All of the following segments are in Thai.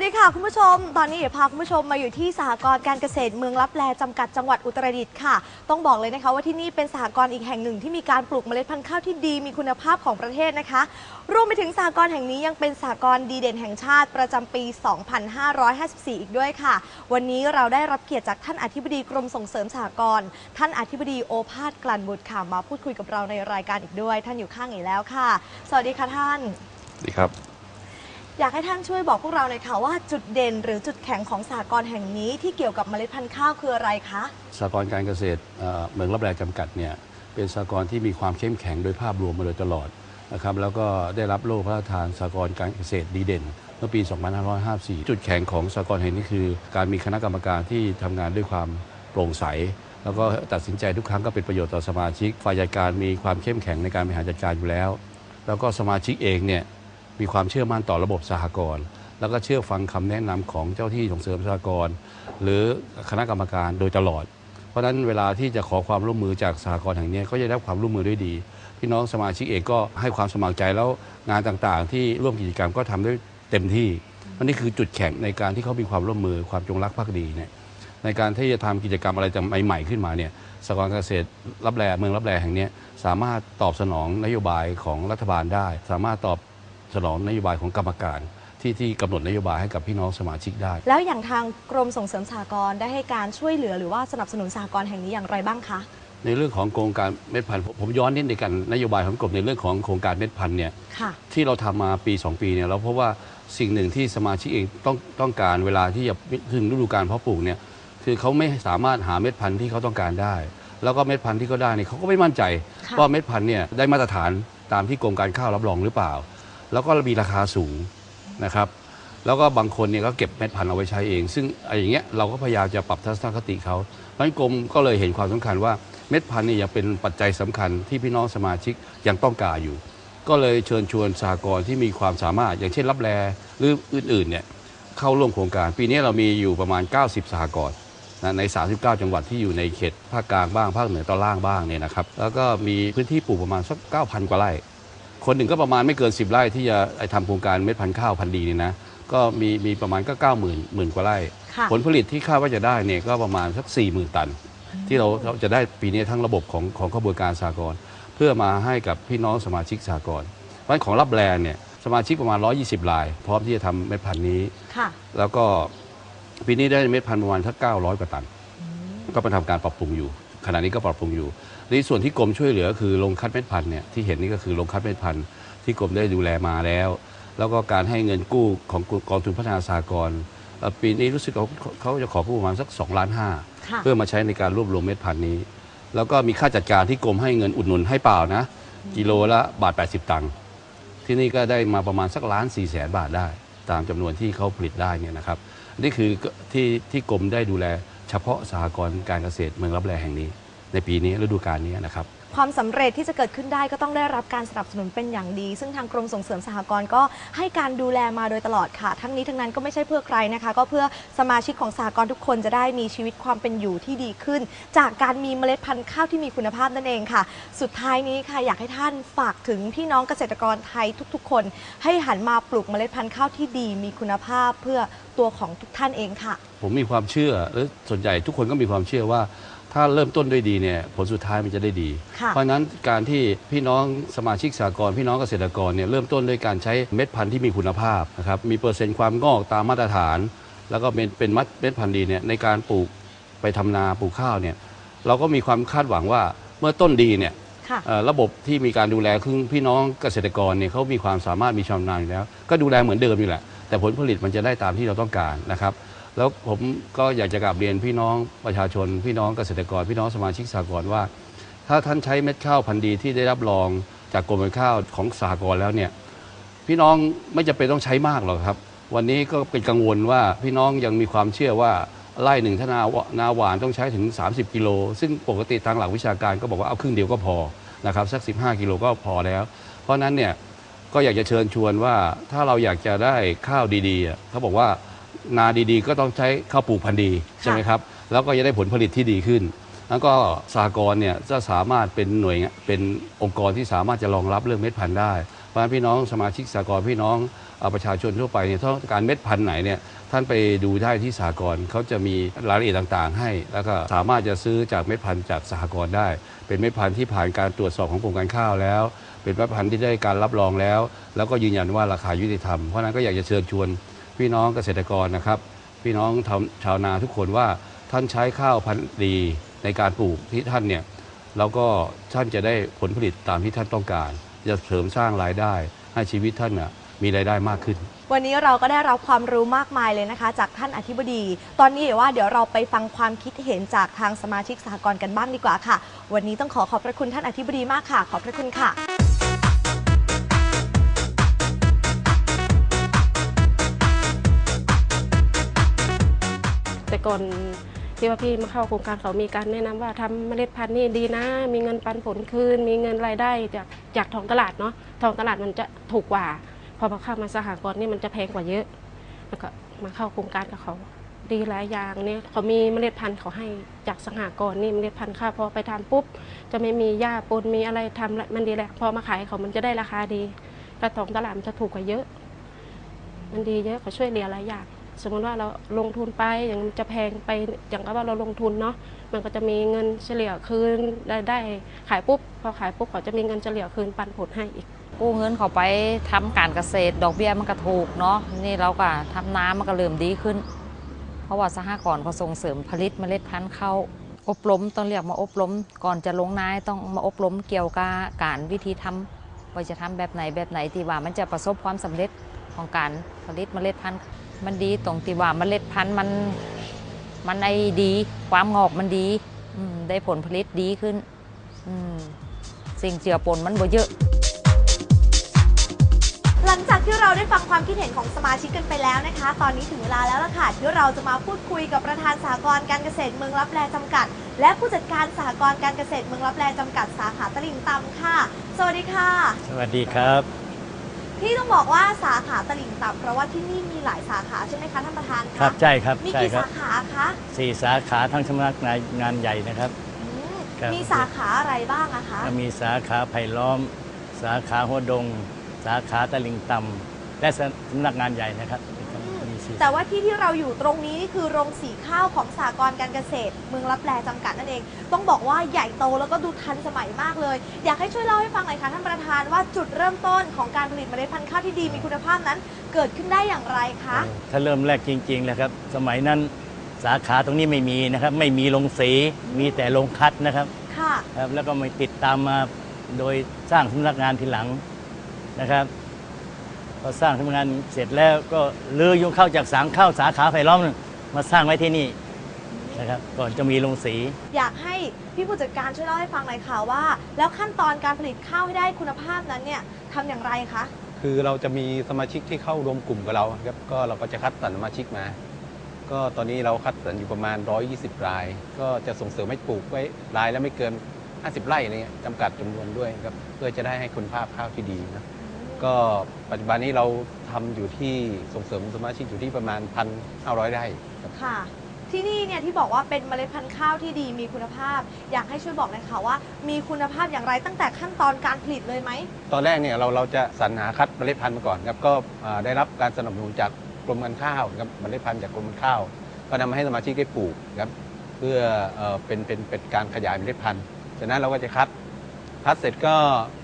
วัสดีค่ะคุณผู้ชม ตอนนี้เดี๋ยวพาคุณผู้ชมมาอยู่ที่สหกรณ์การเกษตรเมืองลับแลจำกัดจังหวัดอุตรดิตถ์ค่ะ ต้องบอกเลยนะคะว่าที่นี่เป็นสหกรณ์อีกแห่งหนึ่งที่มีการปลูกเมล็ดพันธุ์ข้าวที่ดีมีคุณภาพของประเทศนะคะ รวมไปถึงสหกรณ์แห่งนี้ยังเป็นสหกรณ์ดีเด่นแห่งชาติประจำปี 2554 อีกด้วยค่ะ วันนี้เราได้รับเกียรติจากท่านอธิบดีกรมส่งเสริมสหกรณ์ท่านอธิบดีโอภาสกลั่นบุตรค่ะมาพูดคุยกับเราในรายการอีกด้วย ท่านอยู่ข้างอีกแล้วค่ะ สวัสดีค่ะท่านสวัสดีครับ อยากให้ท่านช่วยบอกพวกเราหน่อยค่ะว่าจุดเด่นหรือจุดแข็งของสหกรณ์แห่งนี้ที่เกี่ยวกับเมล็ดพันธุ์ข้าวคืออะไรคะสหกรณ์การเกษตรเอ่อเมืองรับแลจำกัดเนี่ยเป็นสหกรณ์ที่มีความเข้มแข็งโดยภาพรวมมาโดยตลอดนะครับแล้วก็ได้รับโล่พระราชทานสหกรณ์การเกษตรดีเด่นเมื่อปี 2554 จุดแข็งของสหกรณ์แห่งนี้คือ การมีคณะกรรมการที่ทำงานด้วยความโปร่งใส แล้วก็ตัดสินใจทุกครั้งก็เป็นประโยชน์ต่อสมาชิกฝ่ายจัดการมีความเข้มแข็งในการบริหารจัดการอยู่แล้ว แล้วก็สมาชิกเองเนี่ย มีความเชื่อมั่นต่อระบบสหกรณ์แล้วก็เชื่อฟังคำแนะนำของเจ้าที่ส่งเสริมสหกรณ์หรือคณะกรรมการโดยตลอด เพราะฉะนั้นเวลาที่จะขอความร่วมมือจากสหกรณ์แห่งนี้ก็จะได้รับความร่วมมือด้วยดี พี่น้องสมาชิกเองก็ให้ความสมัครใจแล้วงานต่างๆ ที่ร่วมกิจกรรมก็ทำได้เต็มที่อันนี้คือจุดแข็งในการที่เขามีความร่วมมือความจงรักภักดีเนี่ยในการที่จะทำกิจกรรมอะไรจะใหม่ๆขึ้นมาเนี่ยสหกรณ์เกษตรรับแลเมืองรับแลแห่งนี้สามารถตอบสนองนโยบายของรัฐบาลได้ สามารถตอบ สนองนโยบายของกรรมการ ที่ที่กำหนดนโยบายให้กับพี่น้องสมาชิกได้ แล้วอย่างทางกรมส่งเสริมสหกรณ์ได้ให้การช่วยเหลือหรือว่าสนับสนุนสหกรณ์แห่งนี้อย่างไรบ้างคะ ในเรื่องของโครงการเม็ดพันธุ์ผมผมย้อนนิดในกันนโยบายของกรมในเรื่องของโครงการเม็ดพันธุ์เนี่ยค่ะ ที่เราทำมาปี 2 ปีเนี่ยเราพบว่าสิ่งหนึ่งที่สมาชิกเองต้องต้องการเวลาที่จะถึงฤดูการเพาะปลูกเนี่ยคือเขาไม่สามารถหาเม็ดพันธุ์ที่เขาต้องการได้ แล้วก็เม็ดพันธุ์ที่เขาได้เนี่ยเขาก็ไม่มั่นใจค่ะ ว่าเม็ดพันธุ์เนี่ยได้มาตรฐานตามที่กรมการข้าวรับรองหรือเปล่า แล้วก็มีราคาสูงนะครับ แล้วก็บางคนเนี่ยก็เก็บเม็ดพันธุ์เอาไว้ใช้เอง ซึ่งไอ้อย่างเงี้ยเราก็พยายามจะปรับทัศนคติเขาเพราะฉะนั้นกรมก็เลยเห็นความสำคัญว่าเม็ดพันธุ์เนี่ยยังเป็นปัจจัยสำคัญที่พี่น้องสมาชิกยังต้องการอยู่ ก็เลยเชิญชวนสหกรที่มีความสามารถ อย่างเช่นรับแลหรืออื่นๆเนี่ยเข้าร่วมโครงการ ปีนี้เรามีอยู่ประมาณ 90สหกรณ์นะใน 39 จังหวัดที่อยู่ในเขตภาคกลางบ้าง ภาคเหนือตอนล่างบ้างเนี่ยนะครับ แล้วก็มีพื้นที่ปลูกประมาณสัก 9,000 กว่าไร่ คนหนึ่งก็ประมาณไม่เกิน 10 ไร่ที่จะไอ้ทำโครงการเม็ดพันธุ์ข้าวพันธุ์ดีเนี่ยนะก็มีมีประมาณก็9 0 0 0 0หมื่นกว่าไร่ ค่ะ ผลผลิตที่คาดว่าจะได้เนี่ยก็ประมาณสัก 4 0,000 ตัน ที่เราเราจะได้ปีนี้ทั้งระบบของของกระบวนการสากลเพื่อมาให้กับพี่น้องสมาชิกสากลเพราะฉะนั้นของรับแลนเนี่ยสมาชิกประมาณ 120ราย พร้อมที่จะทำเม็ดพันธุ์นี้ ค่ะ แล้วก็ปีนี้ได้เม็ดพันธุ์ประมาณสัก900 กว่าตัน ก็เป็นทำการปรับปรุงอยู่ ขณะนี้ก็ปรับปรุงอยู่ในส่วนที่กรมช่วยเหลือคือลงคัดเม็ดพันธุ์เนี่ยที่เห็นนี่ก็คือลงคัดเม็ดพันธุ์ที่กรมได้ดูแลมาแล้ว แล้วก็การให้เงินกู้ของกองทุนพัฒนาสหกรณ์เอ่อปีนี้รู้สึกเขาเขาจะขอกู้ประมาณสัก2ล้านห้าค่ะเพื่อมาใช้ในการรวบรวมเม็ดพันธุ์นี้ แล้วก็มีค่าจัดการที่กรมให้เงินอุดหนุนให้เปล่านะ กิโลละบาท 80 ตังค์ที่นี่ก็ได้มาประมาณสักล้านสี่แสนบาทได้ ตามจำนวนที่เขาผลิตได้เนี่ยนะครับนี่คือที่ที่กรมได้ดูแล เฉพาะสหกรณ์การเกษตรเมืองรับแลแห่งนี้ ในปีนี้ฤดูกาลนี้นะครับ ความสำเร็จที่จะเกิดขึ้นได้ก็ต้องได้รับการสนับสนุนเป็นอย่างดี ซึ่งทางกรมส่งเสริมสหกรณ์ก็ให้การดูแลมาโดยตลอดค่ะ ทั้งนี้ทั้งนั้นก็ไม่ใช่เพื่อใครนะคะ ก็เพื่อสมาชิกของสหกรณ์ทุกคนจะได้มีชีวิตความเป็นอยู่ที่ดีขึ้น จากการมีเมล็ดพันธุ์ข้าวที่มีคุณภาพนั่นเองค่ะ สุดท้ายนี้ค่ะอยากให้ท่านฝากถึงพี่น้องเกษตรกรไทยทุก ๆ คน ให้หันมาปลูกเมล็ดพันธุ์ข้าวที่ดี มีคุณภาพเพื่อตัวของทุกท่านเองค่ะ ผมมีความเชื่อและส่วนใหญ่ทุกคนก็มีความเชื่อว่า ถ้าเริ่มต้นด้วยดีเนี่ยผลสุดท้ายมันจะได้ดี ค่ะเพราะฉะนั้นการที่พี่น้องสมาชิกสหกรณ์พี่น้องเกษตรกรเนี่ยเริ่มต้นด้วยการใช้เม็ดพันธุ์ที่มีคุณภาพนะครับมีเปอร์เซ็นต์ความงอกตามมาตรฐาน แล้วก็เป็นเป็นมัดเม็ดพันธุ์ดีเนี่ยในการปลูกไปทำนาปลูกข้าวเนี่ยเราก็มีความคาดหวังว่าเมื่อต้นดีเนี่ย ค่ะ เอ่อระบบที่มีการดูแลคือพี่น้องเกษตรกรเนี่ยเขามีความสามารถมีชำนาญอยู่แล้ว ก็ดูแลเหมือนเดิมอยู่แหละ แต่ผลผลิตมันจะได้ตามที่เราต้องการนะครับ แล้วผมก็อยากจะกลับเรียนพี่น้องประชาชน พี่น้องเกษตรกร พี่น้องสมาชิกสหกรณ์ว่า ถ้าท่านใช้เม็ดข้าวพันธุ์ดีที่ได้รับรองจากกรมการข้าวของสหกรณ์แล้วเนี่ยพี่น้องไม่จำเป็นต้องใช้มากหรอกครับ วันนี้ก็เป็นกังวลว่าพี่น้องยังมีความเชื่อว่าไร่หนึ่งถ้านานาหวานต้องใช้ถึง 30 กิโล ซึ่งปกติทางหลักวิชาการก็บอกว่าเอาครึ่งเดียวก็พอนะครับสัก 15 กิโลก็พอแล้ว เพราะนั้นเนี่ยก็อยากจะเชิญชวนว่าถ้าเราอยากจะได้ข้าวดีๆเขาบอกว่า นาดีๆ ก็ต้องใช้ข้าวปลูกพันธุ์ดีใช่ไหมครับแล้วก็จะได้ผลผลิตที่ดีขึ้น แล้วก็สหกรณ์เนี่ยจะสามารถเป็นหน่วยงานเป็นองค์กรที่สามารถจะรองรับเรื่องเม็ดพันธุ์ได้เพราะะฉะนั้นพี่น้องสมาชิกสากลพี่น้องเอ่อประชาชนทั่วไปเนี่ยถ้าต้องการเม็ดพันธุ์ไหนเนี่ยท่านไปดูได้ที่สากลเขาจะมีรายละเอียดต่างๆ ให้ แล้วก็สามารถจะซื้อจากเม็ดพันธุ์จากสหกรณ์ได้ เป็นเม็ดพันธุ์ที่ผ่านการตรวจสอบของกรมการข้าวแล้ว เป็นเม็ดพันธุ์ที่ได้การรับรองแล้ว แล้วก็ยืนยันว่าราคายุติธรรมเพราะฉะนั้นก็อยากจะเชิญชวน พี่น้องเกษตรกรนะครับ พี่น้องชาวนาทุกคนว่าท่านใช้ข้าวพันธุ์ดีในการปลูกที่ท่านเนี่ยแล้วก็ท่านจะได้ผลผลิตตามที่ท่านต้องการ จะเสริมสร้างรายได้ ให้ชีวิตท่านน่ะมีรายได้มากขึ้น วันนี้เราก็ได้รับความรู้มากมายเลยนะคะ จากท่านอธิบดี ตอนนี้เดี๋ยวว่าเดี๋ยวเราไปฟังความคิดเห็นจากทางสมาชิกสหกรณ์กันบ้างดีกว่าค่ะ วันนี้ต้องขอขอบพระคุณท่านอธิบดีมากค่ะ ขอบพระคุณค่ะ แต่ก่อนที่ว่าพี่มาเข้าโครงการเขามีการแนะนำว่าทำเมล็ดพันธุ์นี่ดีนะ มีเงินปันผลคืน มีเงินรายได้จากจากท้องตลาดเนาะท้องตลาดมันจะถูกกว่า พอมาเข้ามาสหกรณ์นี่มันจะแพงกว่าเยอะ แล้วก็มาเข้าโครงการกับเขาดีหลายอย่างเนี่ยเขามีเมล็ดพันธุ์เขาให้จากสหกรณ์นี่เมล็ดพันธุ์ข้าวพอไปทำปุ๊บ จะไม่มีหญ้าปนมีอะไรทำแล้วมันดีแหละพอมาขายเขามันจะได้ราคาดีแล้วท้องตลาดมันจะถูกกว่าเยอะ มันดีเยอะเขาช่วยเหลือหลายอย่าง สมมติว่าเราลงทุนไปอย่างจะแพงไปอย่างกับว่าเราลงทุนเนาะมันก็จะมีเงินเฉลี่ยคืนรายได้ขายปุ๊บพอขายปุ๊บเขาจะมีเงินเฉลี่ยคืนปันผลให้อีก กู้เงินเขาไปทำการเกษตร ดอกเบี้ยมันก็ถูกเนาะนี่เราก็ทำน้ำมันก็เริ่มดีขึ้น เพราะว่าสหกรณ์เขาส่งเสริมผลิตเมล็ดพันธุ์เข้าอบรมต้องเรียกมาอบรมก่อนจะลงนายต้องมาอบรมเกี่ยวกับการวิธีทำว่าจะทำแบบไหนแบบไหนที่ว่ามันจะประสบความสำเร็จของการผลิตเมล็ดพันธุ์ มันดีตรงที่ว่าเมล็ดพันธุ์มันมันไอดี ความงอกมันดีอืมได้ผลผลิตดีขึ้นอืมสิ่งเจือปนมันบ่เยอะ หลังจากที่เราได้ฟังความคิดเห็นของสมาชิกกันไปแล้วนะคะ ตอนนี้ถึงเวลาแล้วล่ะค่ะที่เราจะมาพูดคุยกับประธานสหกรณ์การเกษตรเมืองรับแลจำกัด และผู้จัดการสหกรณ์การเกษตรเมืองรับแลจำกัดสาขาตลิ่งตำค่ะ สวัสดีค่ะ สวัสดีครับ ที่ต้องบอกว่าสาขาตลิ่งต่ำเพราะว่าที่นี่มีหลายสาขาใช่ไหมคะท่านประธานะครับใช่ครับมีใช่กี่ครัสาบขาคะสี่สาขาทั้งสำนักงานงานใหญ่นะครับ อืมครับ มีสาขาอะไรบ้างอะคะก็มีสาขาไผ่ล้อม สาขาหัวดง สาขาตะลิงต่ำและสำนักงานใหญ่นะครับมีสี่ แต่ว่าที่ที่เราอยู่ตรงนี้นี่คือโรงสีข้าวของสากรณ์การเกษตร เมืองรับแลจำกัดนั่นเอง ต้องบอกว่าใหญ่โตแล้วก็ดูทันสมัยมากเลย อยากให้ช่วยเล่าให้ฟังหน่อยค่ะท่านประธานว่าจุดเริ่มต้นของการผลิตเมล็ดพันธุ์ข้าวที่ดีมีคุณภาพนั้น เกิดขึ้นได้อย่างไรคะถ้าเริ่มแรกจริงๆนะครับ สมัยนั้นสาขาตรงนี้ไม่มีนะครับ ไม่มีโรงสีมีแต่โรงคัดนะครับค่ะครับแล้วก็มาติดตามมาโดยสร้างสำนักงานทีหลังนะครับ พอสร้างสำนักงานเสร็จแล้วก็เลือยุงเข้าจากสางเข้าสาขาไผ่ล้อมมาสร้างไว้ที่นี่นะครับก่อนจะมีโรงสี อยากให้พี่ผู้จัดการช่วยเล่าให้ฟังหน่อยค่ะว่า แล้วขั้นตอนการผลิตข้าวให้ได้คุณภาพนั้นเนี่ยทำอย่างไรคะคือเราจะมีสมาชิกที่เข้ารวมกลุ่มกับเราครับก็เราก็จะคัดสรรสมาชิกมา ก็ตอนนี้เราคัดสรรอยู่ประมาณ 120 ราย ก็จะส่งเสริมให้ปลูกไว้รายแล้วไม่เกิน 50 ไร่อะไรเงี้ยจำกัดจำนวนด้วยครับเพื่อจะได้ให้คุณภาพข้าวที่ดีนะ ก็ปัจจุบันนี้เราทำอยู่ที่ส่งเสริมสมาชิกอยู่ที่ประมาณ1,500ไร่ครับ ค่ะ ที่นี่เนี่ยที่บอกว่าเป็นเมล็ดพันธุ์ข้าวที่ดีมีคุณภาพ อยากให้ช่วยบอกหน่อยค่ะว่า มีคุณภาพอย่างไรตั้งแต่ขั้นตอนการผลิตเลยไหม ตอนแรกเนี่ยเราเราจะสรรหาคัดเมล็ดพันธุ์มาก่อนครับก็อ่าได้รับการสนับสนุนจากกรมการข้าวครับเมล็ดพันธุ์จากกรมการข้าว ก็นำมาให้สมาชิกได้ปลูกครับเพื่อเอ่อเป็นเป็นเป็นการขยายเมล็ดพันธุ์จากนั้นเราก็จะคัด คัดเสร็จก็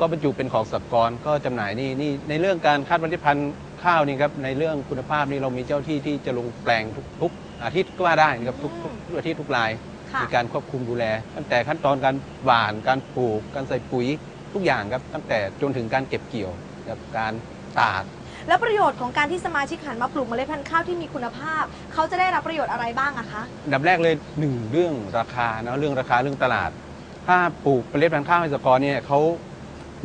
ก็บรรจุเป็นของสหกรณ์ก็จำหน่ายนี่นี่ในเรื่องการคัดเมล็ดพันธุ์ข้าวนี่ครับในเรื่องคุณภาพนี่เรามีเจ้าที่ที่จะลงแปลงทุกทุกอาทิตย์ก็ว่าได้นะครับทุกทุกทุกอาทิตย์ทุกราย ค่ะ มีการควบคุมดูแล ตั้งแต่ขั้นตอนการหว่านการปลูก การใส่ปุ๋ยทุกอย่างครับตั้งแต่จนถึงการเก็บเกี่ยวกับการตาก แล้วประโยชน์ของการที่สมาชิกหันมาปลูกเมล็ดพันธุ์ข้าวที่มีคุณภาพ เขาจะได้รับประโยชน์อะไรบ้างอะคะ อันดับแรกเลยหนึ่งเรื่องราคาเนาะเรื่องราคาเรื่องตลาด ถ้าปลูกเมล็ดพันธุ์ข้าวให้สหกรณ์เนี่ยเขา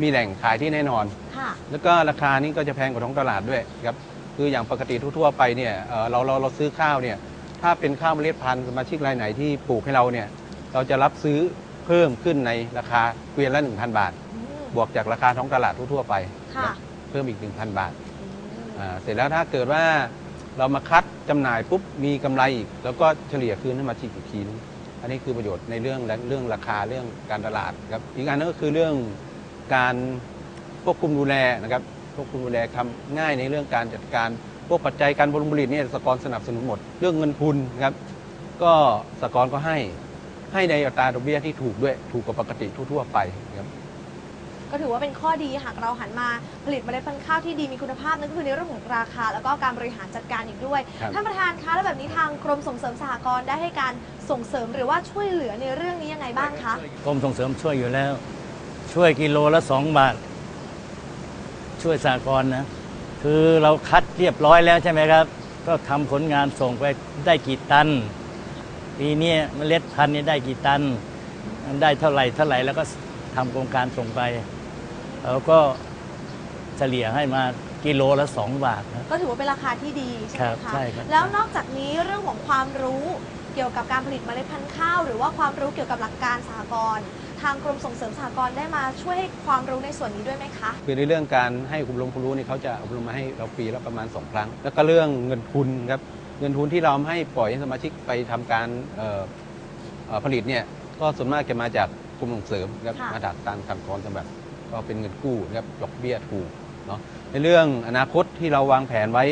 มีแหล่งขายที่แน่นอน ค่ะ แล้วก็ราคานี้ก็จะแพงกว่าท้องตลาดด้วยครับคืออย่างปกติทั่วๆไปเนี่ยเอ่อเราเราเราซื้อข้าวเนี่ยถ้าเป็นข้าวเมล็ดพันธุ์สมาชิกรายไหนที่ปลูกให้เราเนี่ยเราจะรับซื้อเพิ่มขึ้นในราคาเกวียนละ 1,000 บาท อืมบวกจากราคาท้องตลาดทั่วๆไปค่ะนะเพิ่มอีก 1,000 บาทอืมอ่าเสร็จแล้วถ้าเกิดว่าเรามาคัดจำหน่ายปุ๊บมีกำไรอีก แล้วก็เฉลี่ยคืนให้มาชิกอีกทีนึง อันนี้คือประโยชน์ในเรื่องเรื่องราคาเรื่องการตลาดครับอีกอันนึงก็คือเรื่องการควบคุมดูแลนะครับควบคุมดูแลทำง่ายในเรื่องการจัดการพวกปัจจัยการบริผลิตเนี่ยสหกรณ์สนับสนุนหมด เรื่องเงินทุนนะครับก็สหกรณ์ก็ให้ให้ในอัตราดอกเบี้ยที่ถูกด้วยถูกกว่าปกติทั่ว ๆ ไปครับ ก็ถือว่าเป็นข้อดีหากเราหันมาผลิตเมล็ดพันธุ์ข้าวที่ดีมีคุณภาพนั่นก็คือในเรื่องของราคา แล้วก็การบริหารจัดการอีกด้วย ครับ ท่านประธานคะแล้วแบบนี้ทางกรมส่งเสริมสหกรณ์ได้ให้การส่งเสริมหรือว่าช่วยเหลือในเรื่องนี้ยังไงบ้างคะ กรมส่งเสริมช่วยอยู่แล้ว ช่วยกิโลละสองบาท ช่วยสากรณ์นะ คือเราคัดเรียบร้อยแล้วใช่ไหมครับ ก็ทำผลงานส่งไปได้กี่ตัน ปีนี้เมล็ดพันธุ์นี้ได้กี่ตัน ได้เท่าไหร่เท่าไหร่แล้วก็ทำโครงการส่งไป แล้วก็เฉลี่ยให้มากิโลละสองบาทนะก็ถือว่าเป็นราคาที่ดีใช่ไหมครับคะใช่ครับ แล้วนอกจากนี้เรื่องของความรู้เกี่ยวกับการผลิตเมล็ดพันธุ์ข้าว หรือว่าความรู้เกี่ยวกับหลักการสหกรณ์ทางกรมส่งเสริมสหกรณ์ได้มาช่วยให้ความรู้ในส่วนนี้ด้วยไหมคะ คือในเรื่องการให้อบรมความรู้นี่เขาจะอบรมมาให้เราปีละประมาณ 2 ครั้ง แล้วก็เรื่องเงินทุนครับเงินทุนที่เราให้ปล่อยให้สมาชิกไปทำการเอ่อเอ่อผลิตเนี่ยก็ส่วนมากจะมาจากกรมส่งเสริมครับค่ะ มาจากการคันกรสำแบบ ก็เป็นเงินกู้นะครับดอกเบี้ยถูกเนาะในเรื่องอนาคตที่เราวางแผนไว้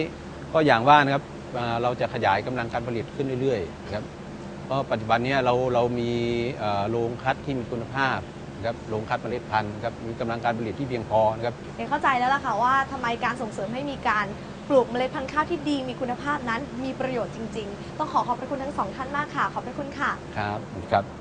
ก็อย่างว่านะครับอ่าเราจะขยายกำลังการผลิตขึ้นเรื่อยๆนะครับเพราะปัจจุบันเนี้เราเรามีเอ่อโรงคัดที่มีคุณภาพนะครับโรงคัดเมล็ดพันธุ์ครับมีกำลังการผลิตที่เพียงพอนะครับเองเข้าใจแล้วล่ะค่ะว่าทำไมการส่งเสริมให้มีการปลูกเมล็ดพันธุ์ข้าวที่ดีมีคุณภาพนั้นมีประโยชน์จริง ๆ ต้องขอขอบพระคุณทั้งสองท่านมากค่ะ ขอบพระคุณค่ะ ครับครับ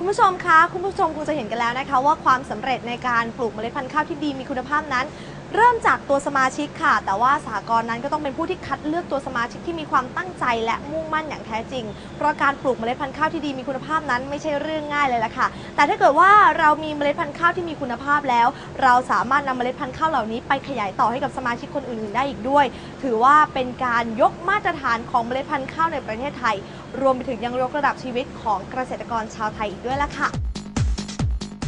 คุณผู้ชมคะ คุณผู้ชมคงจะเห็นกันแล้วนะคะ ว่าความสำเร็จในการปลูกเมล็ดพันธุ์ข้าวที่ดีมีคุณภาพนั้น เริ่มจากตัวสมาชิกค่ะ แต่ว่าสหกรนั้นก็ต้องเป็นผู้ที่คัดเลือกตัวสมาชิกที่มีความตั้งใจและมุ่งมั่นอย่างแท้จริง เพราะการปลูกเมล็ดพันธุ์ข้าวที่ดีมีคุณภาพนั้นไม่ใช่เรื่องง่ายเลยล่ะค่ะ แต่ถ้าเกิดว่าเรามีเมล็ดพันธุ์ข้าวที่มีคุณภาพแล้ว เราสามารถนำเมล็ดพันธุ์ข้าวเหล่านี้ไปขยายต่อให้กับสมาชิกคนอื่นๆ ได้อีกด้วย ถือว่าเป็นการยกมาตรฐานของเมล็ดพันธุ์ข้าวในประเทศไทย รวมไปถึงยังยกระดับชีวิตของเกษตรกรชาวไทยอีกด้วยล่ะค่ะ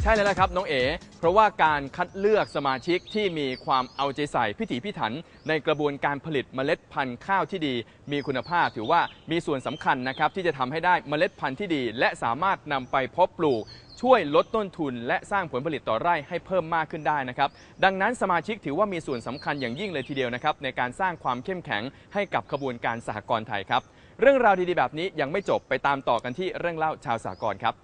ใช่แล้วละครับน้องเอ๋เพราะว่าการคัดเลือกสมาชิกที่มีความเอาใจใส่พิถีพิถัน ในกระบวนการผลิตเมล็ดพันธุ์ข้าวที่ดี มีคุณภาพถือว่ามีส่วนสำคัญนะครับที่จะทำให้ได้เมล็ดพันธุ์ที่ดี และสามารถนำไปเพาะปลูก ช่วยลดต้นทุน และสร้างผลผลิตต่อไร่ให้เพิ่มมากขึ้นได้นะครับดังนั้นสมาชิกถือว่ามีส่วนสำคัญอย่างยิ่งเลยทีเดียวนะครับในการสร้างความเข้มแข็งให้กับขบวนการสหกรณ์ไทยครับเรื่องราวดีๆแบบนี้ยังไม่จบไปตามต่อกันที่เรื่องเล่าชาวสหกรณ์ครับ